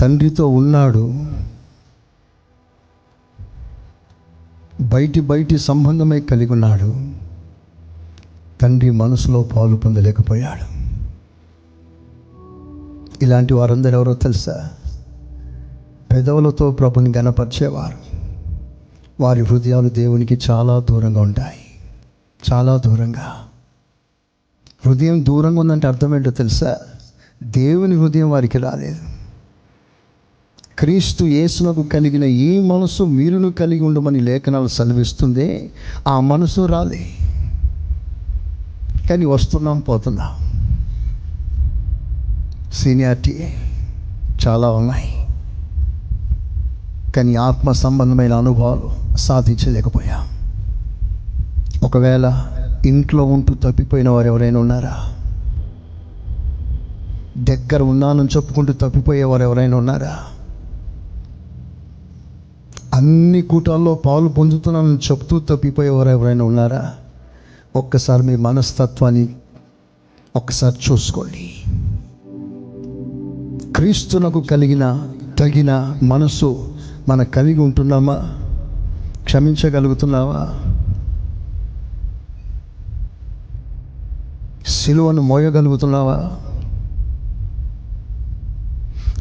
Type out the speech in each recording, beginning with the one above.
తండ్రితో ఉన్నాడు. బయటి బయటి సంబంధమే కలిగి ఉన్నాడు. తండ్రి మనసులో పాలు పొందలేకపోయాడు. ఇలాంటి వారందరూ ఎవరో తెలుసా? పెదవులతో ప్రభుని గనపరిచేవారు వారి హృదయాలు దేవునికి చాలా దూరంగా ఉంటాయి. చాలా దూరంగా. హృదయం దూరంగా ఉందంటే అర్థం ఏంటో తెలుసా? దేవుని హృదయం వారికి రాలేదు. క్రీస్తు యేసునకు కలిగిన ఈ మనసు మీరును కలిగి ఉండమని లేఖనాలు సెలవిస్తుంది ఆ మనసు రాలే. కానీ వస్తున్నాం పోతున్నాం. సీనియారిటీ చాలా ఉన్నాయి. కానీ ఆత్మ సంబంధమైన అనుభవాలు సాధించలేకపోయాం. ఒకవేళ ఇంట్లో ఉంటూ తప్పిపోయిన వారు ఎవరైనా ఉన్నారా? దగ్గర ఉన్నానని చెప్పుకుంటూ తప్పిపోయేవారు ఎవరైనా ఉన్నారా? అన్ని కూటాల్లో పాలు పొందుతున్నానని చెప్తూ తప్పిపోయేవారు ఎవరైనా ఉన్నారా? ఒక్కసారి మీ మనస్తత్వాన్ని ఒక్కసారి చూసుకోండి. క్రీస్తునకు కలిగిన తగిన మనస్సు మన కలిగి ఉంటున్నామా? క్షమించగలుగుతున్నావా? సిలువను మోయగలుగుతున్నావా?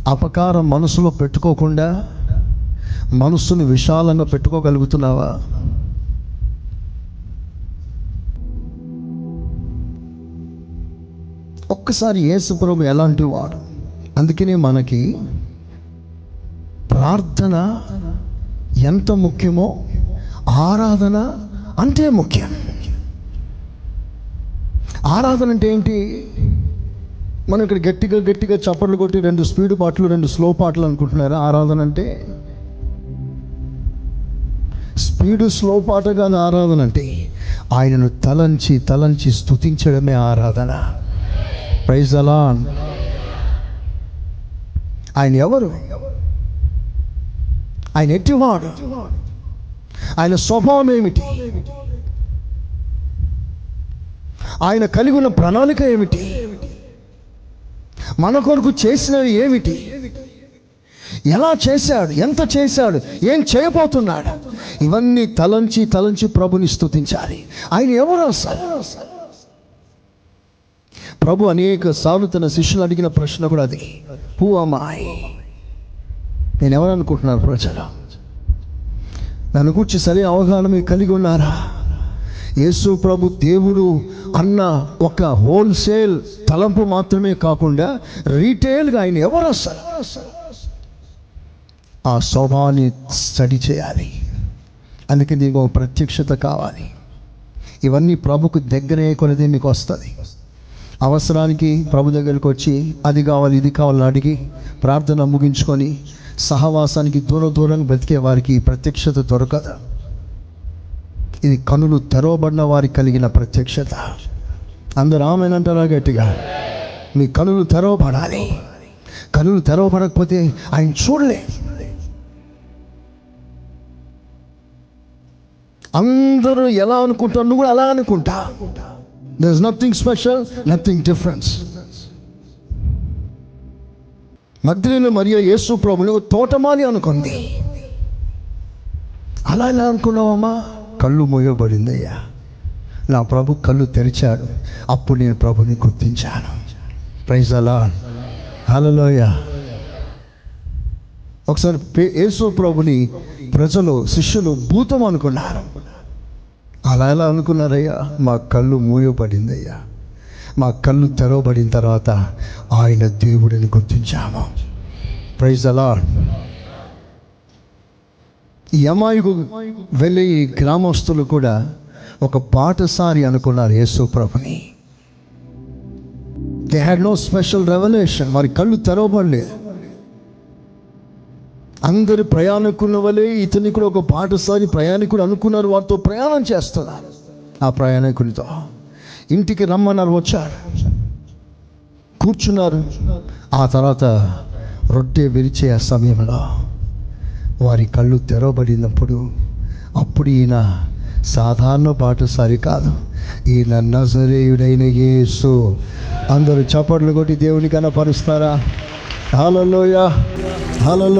అపకారం మనసులో పెట్టుకోకుండా మనస్సును విశాలంగా పెట్టుకోగలుగుతున్నావా? ఒక్కసారి యేసుప్రభు ఎలాంటి వాడు? అందుకనే మనకి ప్రార్థన ఎంత ముఖ్యమో ఆరాధన అంతే ముఖ్యం. ఆరాధన అంటే ఏంటి? మనం ఇక్కడ గట్టిగా గట్టిగా చప్పట్లు కొట్టి రెండు స్పీడ్ పాటలు రెండు స్లో పాటలు అనుకుంటున్నారా? ఆరాధన అంటే స్పీడు స్లో పాట కాదు ఆరాధన అంటే ఆయనను తలంచి తలంచి స్తుతించడమే ఆరాధన. ప్రైజ్ అలా ఆయన ఎవరు? ఆయన ఎట్టివాడు? ఆయన స్వభావం ఏమిటి? ఆయన కలిగి ఉన్న ప్రణాళిక ఏమిటి? మన కొరకు చేసినవి ఏమిటి? ఎలా చేశాడు? ఎంత చేశాడు? ఏం చేయబోతున్నాడు? ఇవన్నీ తలంచి తలంచి ప్రభుని స్తుతించాలి. ఆయన ఎవరో అసలు? ప్రభు అనేక సార్లు తన శిష్యులు అడిగిన ప్రశ్న కూడా అది. హూ అమ్మాయి నేను ఎవరనుకుంటున్నాను ప్రజలు? నన్ను గురించి సరే అవగాహన మీరు కలిగి ఉన్నారా? యేసు ప్రభు దేవుడు అన్న ఒక హోల్సేల్ తలంపు మాత్రమే కాకుండా రీటైల్గా ఆయన ఎవరు అసలు? ఆ స్వభావాన్ని స్టడీ చేయాలి. అందుకే నీకు ఒక ప్రత్యక్షత కావాలి. ఇవన్నీ ప్రభుకు దగ్గరే కొనదే మీకు వస్తుంది. అవసరానికి ప్రభు దగ్గరికి వచ్చి అది కావాలి ఇది కావాలని అడిగి ప్రార్థన ముగించుకొని సహవాసానికి దూరం దూరంగా బ్రతికే వారికి ప్రత్యక్షత దొరకదు. ఇది కనులు తెరవబడిన వారికి కలిగిన ప్రత్యక్షత. అందరు ఆమెనంటారా గట్టిగా? మీ కనులు తెరవబడాలి. కనులు తెరవబడకపోతే ఆయన చూడలే అందరూ ఎలా అనుకుంటారు? నువ్వు కూడా అలా అనుకుంటా? There is nothing special nothing difference మధ్యలో మరియు యేసు ప్రభులు తోటమాలి అనుకుంది. అలా ఎలా అనుకున్నావమ్మా? కళ్ళు మూయబడిందయ్యా నా ప్రభు కళ్ళు తెరిచాడు. అప్పుడు నేను ప్రభుని గుర్తించాను. ప్రైజ్ అలా హలోయ ఒకసారి యేసు ప్రభుని ప్రజలు శిష్యులు భూతం అనుకున్నారు. అలా ఎలా అనుకున్నారయ్యా? మా కళ్ళు మూయబడిందయ్యా. మా కళ్ళు తెరవబడిన తర్వాత ఆయన దేవుడిని గుర్తించాము. ప్రైజ్ అలా ఈ అమ్మాయికు వెళ్ళే గ్రామస్తులు కూడా ఒక పాటసారి అనుకున్నారు యేసు ప్రభుని. They had no special revolution వారి కళ్ళు తెరవబడలేదు. అందరి ప్రయాణికుల వలె ఇతని కూడా ఒక పాఠశాలి ప్రయాణికుడు అనుకున్నారు వారితో ప్రయాణం చేస్తున్నారు. ఆ ప్రయాణికునితో ఇంటికి రమ్మన్నారు వచ్చారు. కూర్చున్నారు. ఆ తర్వాత రొట్టె విరిచే ఆ సమయంలో వారి కళ్ళు తెరవబడినప్పుడు అప్పుడు ఈయన సాధారణ పాఠశాలి కాదు ఈయన నజరేయుడైన యేసు. అందరూ చప్పట్లు కొట్టి దేవుని కనపరుస్తారా? హలలోయ హలలో